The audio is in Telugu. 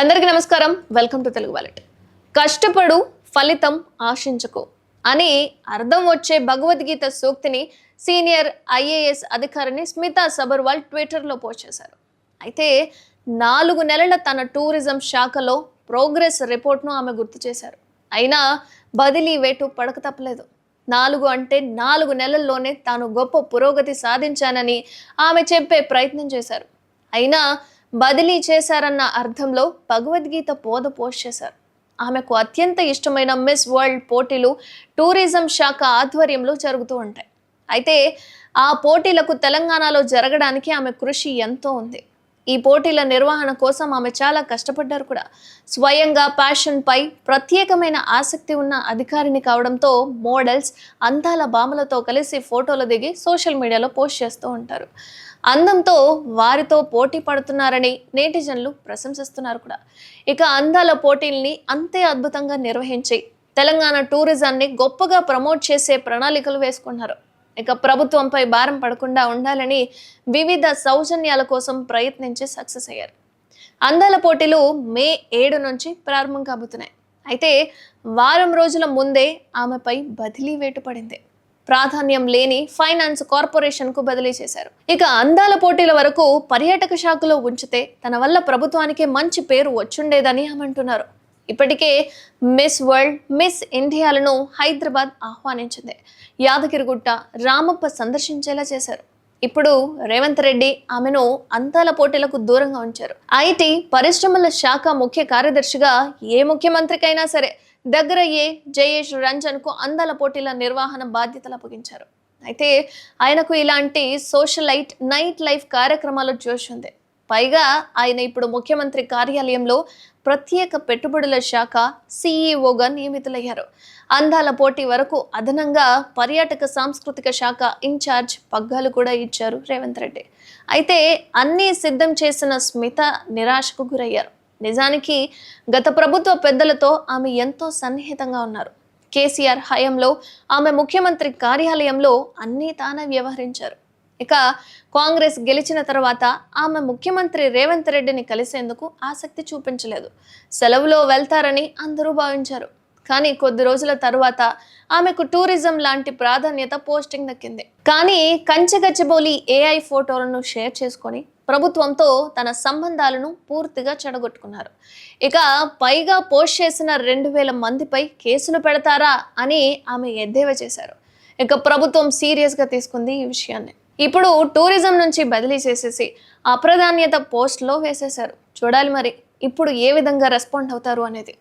అందరికీ నమస్కారం. Welcome to Telugu wallet. కష్టపడు ఫలితం ఆశించకు అని అర్థం వచ్చే భగవద్గీత సూక్తిని సీనియర్ ఐఏఎస్ అధికారిని స్మితా సబర్వాల్ ట్విట్టర్లో పోస్ట్ చేశారు. అయితే నాలుగు నెలల తన టూరిజం శాఖలో ప్రోగ్రెస్ రిపోర్ట్ను ఆమె గుర్తు చేశారు. అయినా బదిలీ వేటు పడక తప్పలేదు. నాలుగు అంటే నాలుగు నెలల్లోనే తాను గొప్ప పురోగతి సాధించానని ఆమె చెప్పే ప్రయత్నం చేశారు. అయినా బదిలీ చేశారన్న అర్థంలో భగవద్గీత పోద పోస్ట్ చేశారు. ఆమెకు అత్యంత ఇష్టమైన మిస్ వరల్డ్ పోటీలు టూరిజం శాఖ ఆధ్వర్యంలో జరుగుతూ ఉంటాయి. అయితే ఆ పోటీలకు తెలంగాణలో జరగడానికి ఆమె కృషి ఎంతో ఉంది. ఈ పోటీల నిర్వహణ కోసం ఆమె చాలా కష్టపడ్డారు కూడా. స్వయంగా ప్యాషన్పై ప్రత్యేకమైన ఆసక్తి ఉన్న అధికారిని కావడంతో మోడల్స్ అందాల బామలతో కలిసి ఫోటోలు దిగి సోషల్ మీడియాలో పోస్ట్ చేస్తూ ఉంటారు. అందంతో వారితో పోటీ పడుతున్నారని నేటిజన్లు ప్రశంసిస్తున్నారు కూడా. ఇక అందాల పోటీల్ని అంతే అద్భుతంగా నిర్వహించి తెలంగాణ టూరిజాన్ని గొప్పగా ప్రమోట్ చేసే ప్రణాళికలు వేసుకున్నారు. ఇక ప్రభుత్వంపై భారం పడకుండా ఉండాలని వివిధ సౌజన్యాల కోసం ప్రయత్నించి సక్సెస్ అయ్యారు. అందాల పోటీలు మే ఏడు నుంచి ప్రారంభం కాబోతున్నాయి. అయితే వారం రోజుల ముందే ఆమెపై బదిలీ వేటు పడింది. ప్రాధాన్యం లేని ఫైనాన్స్ కార్పొరేషన్కు బదిలీ చేశారు. ఇక అందాల పోటీల వరకు పర్యాటక శాఖలో ఉంచితే తన వల్ల ప్రభుత్వానికి మంచి పేరు వచ్చుండేదని ఆమె అంటున్నారు. ఇప్పటికే మిస్ వరల్డ్ మిస్ ఇండియాలను హైదరాబాద్ ఆహ్వానించింది. యాదగిరిగుట్ట రామప్ప సందర్శించేలా చేశారు. ఇప్పుడు రేవంత్ రెడ్డి ఆమెను అంతాల పోటీలకు దూరంగా ఉంచారు. ఐటీ పరిశ్రమల శాఖ ముఖ్య కార్యదర్శిగా ఏ ముఖ్యమంత్రికైనా సరే దగ్గర ఏ రంజన్ రంజన్కు అందాల పోటీల నిర్వహణ బాధ్యతలు అప్పగించారు. అయితే ఆయనకు ఇలాంటి సోషలైట్ నైట్ లైఫ్ కార్యక్రమాల జోష్ ఉంది. పైగా ఆయన ఇప్పుడు ముఖ్యమంత్రి కార్యాలయంలో ప్రత్యేక పెట్టుబడుల శాఖ సీఈఓగా నియమితులయ్యారు. అందాల పోటీ వరకు అదనంగా పర్యాటక సాంస్కృతిక శాఖ ఇన్ఛార్జ్ పగ్గాలు కూడా ఇచ్చారు రేవంత్ రెడ్డి. అయితే అన్నీ సిద్ధం చేసిన స్మిత నిరాశకు గురయ్యారు. నిజానికి గత ప్రభుత్వ పెద్దలతో ఆమె ఎంతో సన్నిహితంగా ఉన్నారు. కేసీఆర్ హయాంలో ఆమె ముఖ్యమంత్రి కార్యాలయంలో అన్నీ తానే వ్యవహరించారు. ఇక కాంగ్రెస్ గెలిచిన తర్వాత ఆమె ముఖ్యమంత్రి రేవంత్ రెడ్డిని కలిసేందుకు ఆసక్తి చూపించలేదు. సెలవులో వెళ్తారని అందరూ భావించారు. కానీ కొద్ది రోజుల తర్వాత ఆమెకు టూరిజం లాంటి ప్రాధాన్యత పోస్టింగ్ దక్కింది. కానీ కంచెగచ్చిబౌలి ఏఐ ఫోటోలను షేర్ చేసుకొని ప్రభుత్వంతో తన సంబంధాలను పూర్తిగా చెడగొట్టుకున్నారు. ఇక పైగా పోస్ట్ చేసిన రెండు వేల మందిపై కేసులు పెడతారా అని ఆమె ఎద్దేవా చేశారు. ఇక ప్రభుత్వం సీరియస్గా తీసుకుంది ఈ విషయాన్ని. ఇప్పుడు టూరిజం నుంచి బదిలీ చేసేసి అప్రధాన్యత పోస్ట్లో వేసేశారు. చూడాలి మరి ఇప్పుడు ఏ విధంగా రెస్పాండ్ అవుతారు అనేది.